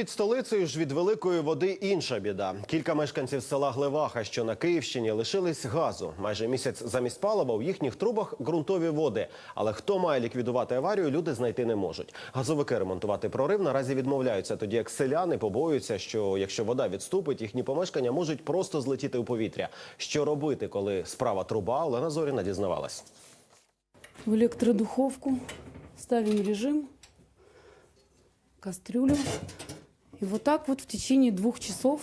Під столицею ж від великої води інша біда. Кілька мешканців села Глеваха, що на Київщині, лишились газу. Майже місяць замість палива у їхніх трубах ґрунтові води. Але хто має ліквідувати аварію, люди знайти не можуть. Газовики ремонтувати прорив наразі відмовляються, тоді як селяни побоюються, що якщо вода відступить, їхні помешкання можуть просто злетіти у повітря. Що робити, коли справа труба? Олена Зоріна дізнавалась. в электродуховку, ставим режим, кастрюлю. И вот так вот в течение двух часов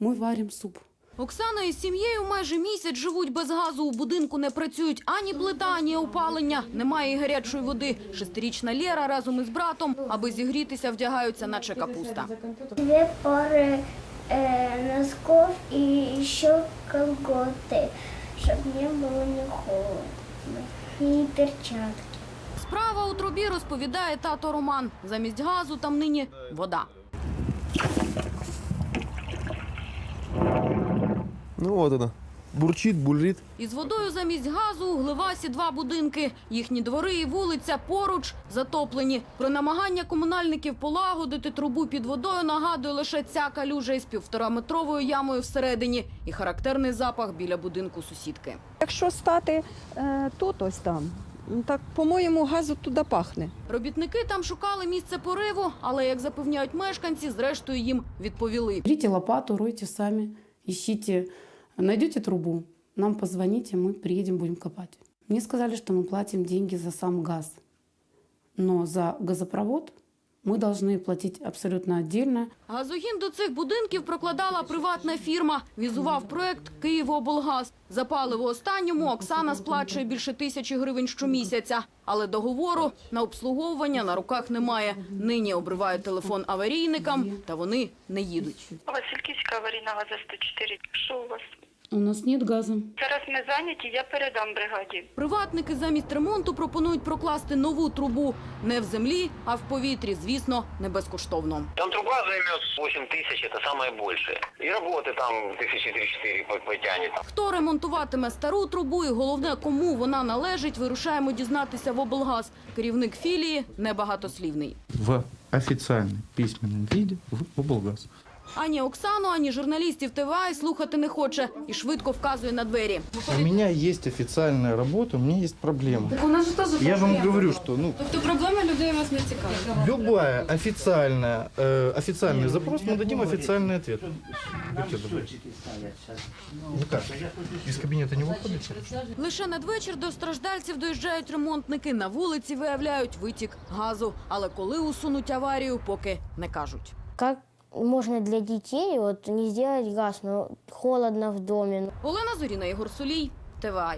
мы варим суп. Оксана із сім'єю майже місяць живуть без газу. У будинку не працюють ані плита, ані опалення. Немає і гарячої води. Шестирічна Лєра разом із братом, аби зігрітися, вдягаються, наче капуста. Две пары э, носков и еще колготы, чтобы не было не холодно. И перчатки. Справа у трубі розповідає тато Роман. Замість газу там нині вода. Ну вот она. Бурчит, булькит. Із водою замість газу у Гливасі два будинки. Їхні двори і вулиця поруч затоплені. Про намагання комунальників полагодити трубу під водою нагадує лише ця калюжа із півтораметровою ямою всередині і характерний запах біля будинку сусідки. Якщо стати е, тут, ось там, так, по-моєму, газу туди пахне. Робітники там шукали місце пориву, але, як запевняють мешканці, зрештою їм відповіли. Беріть лопату, ройте самі, ищите, найдете трубу, нам позвоните, ми приїдемо, будемо копати. Мені сказали, що ми платимо деньги за сам газ, але за газопровод мы должны платить абсолютно отдельно. Газогін до цих будинків прокладала приватна фірма. Візував проект «Київоблгаз». За паливо останньому Оксана сплачує більше тисячі гривень щомісяця. Але договору на обслуговування на руках немає. Нині обривають телефон аварійникам, та вони не їдуть. Васильківська аварійна газа 104. Що у вас? У нас нет газа. Зараз ми зайняті, я передам бригаді. Приватники замість ремонту пропонують прокласти нову трубу. Не в землі, а в повітрі, звісно, не безкоштовно. Там труба займет 8 тысяч, это самое большее. И работы там тысячи три-четыре по- потянет. Хто ремонтуватиме стару трубу і головне, кому вона належить, вирушаємо дізнатися в облгаз. Керівник філії небагатослівний. в официальном письменном виде в облгаз. Ані Оксану, ані журналістів ТВА й слухати не хоче і швидко вказує на двері. У меня есть официальная работа, у меня есть проблема. У нас же тоже Я же вам говорю, что ну, Тобто проблема людей вас не цікавить. любая официальная, э, официальный запрос, мы дадим официальный ответ. Будьте добры. Вы как? Из кабинета не выходите? Лише надвечір до страждальців доїжджають ремонтники. На вулиці виявляють витік газу. Але коли усунуть аварію, поки не кажуть. Как можно для детей вот не сделать газ, но холодно в доме? Олена Зоріна, Ігор Сулій, ТВА.